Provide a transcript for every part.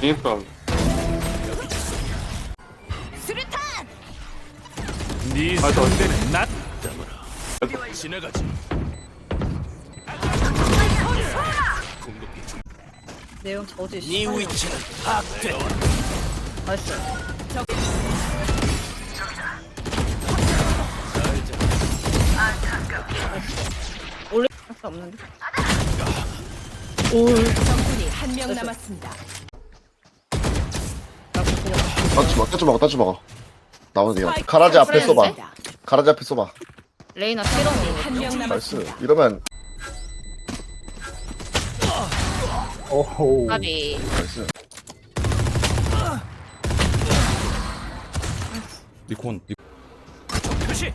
그니까. 수류탄! 네 아, 저- 상대는 낫. 지나가지. 궁극기 내용 저지 네 위치는 파악돼 나이스 올릴 수 없는데? 적군이 한 명 남았습니다. 따지 마, 따지 마, 따지 마. 나오면 돼요. 가라지 앞에 쏘봐. 가라지 앞에 쏘봐. 레이나 실험으로 한명 나이스. 이러면 오호. 까비 나이스. 니콘 니- 표시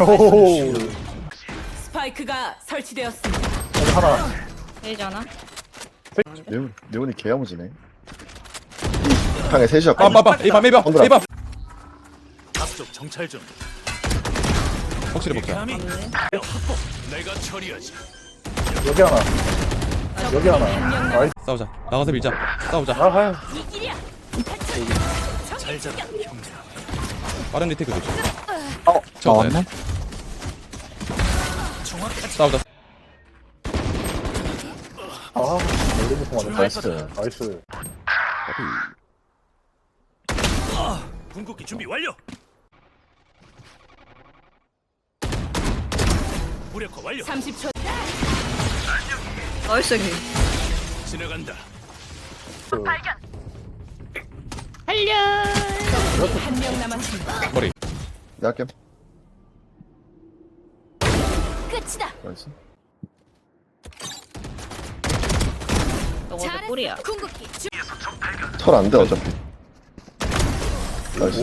오호. 스파이크가 설치되었습니다. 하나. 레이잖아 네온, 네온이 개야무지네. 방에 셋이야. 빠빠빠 에이밤 형들아. 에이밤 앞쪽 정찰 중 확실히 먹자 감히 맞네 확보 내가 처리하지 여기 하나. 여기 하나. 나이스. 싸우자 나가서 밀자 싸우자 아, 하야. 이길이야. 잘 잡아 형제 빠른 리테이크 좋지 어, 나왔네 정확하지 싸우자 아, 열리부터 맞았다. 나이스. 나이스. 궁극기 준비 완료. 무력화 완료. 30초. 나이스 님 지나간다. 그, 한명 남았습니다. 할게. 끝이다. 나이스. 저거 내 꿀이야. 궁극기 주... 철안 돼, 어차피. 나이스.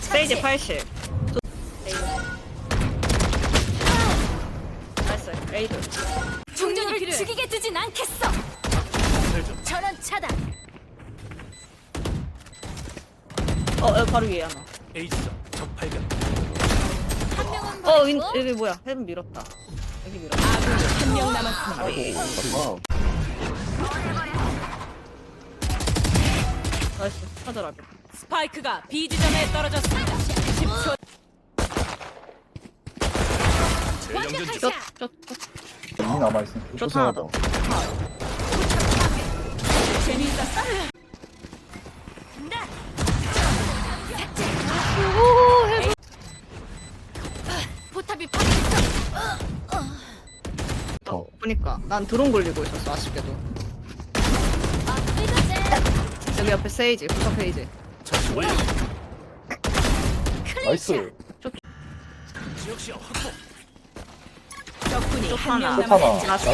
세이지 처치. 80 나이스 레이드 중전을 죽이게 두진 않겠어. 전원 차단. 어, 어 바로 위에 하나 에이스 적 발견 한 명은 어 인, 버리고 여기 뭐야 헤븐 밀었다 여기 밀었다 아군이 한명 남았습니다. 아, 나이스 하더라 스파이크가 B 지점에 떨어졌습니다. 10초. 재정전 중 쫓쫓쫓 이 남아있으니까. 쫓 하나 더 재미있었어? 파괴했어. 더. 보니까 난 드론 걸리고 있었어 아쉽게도 여기 옆에 세이지 부서 페이지 나이스. 적군이 한 하나. 명쫓 하나. 남았습니다. 나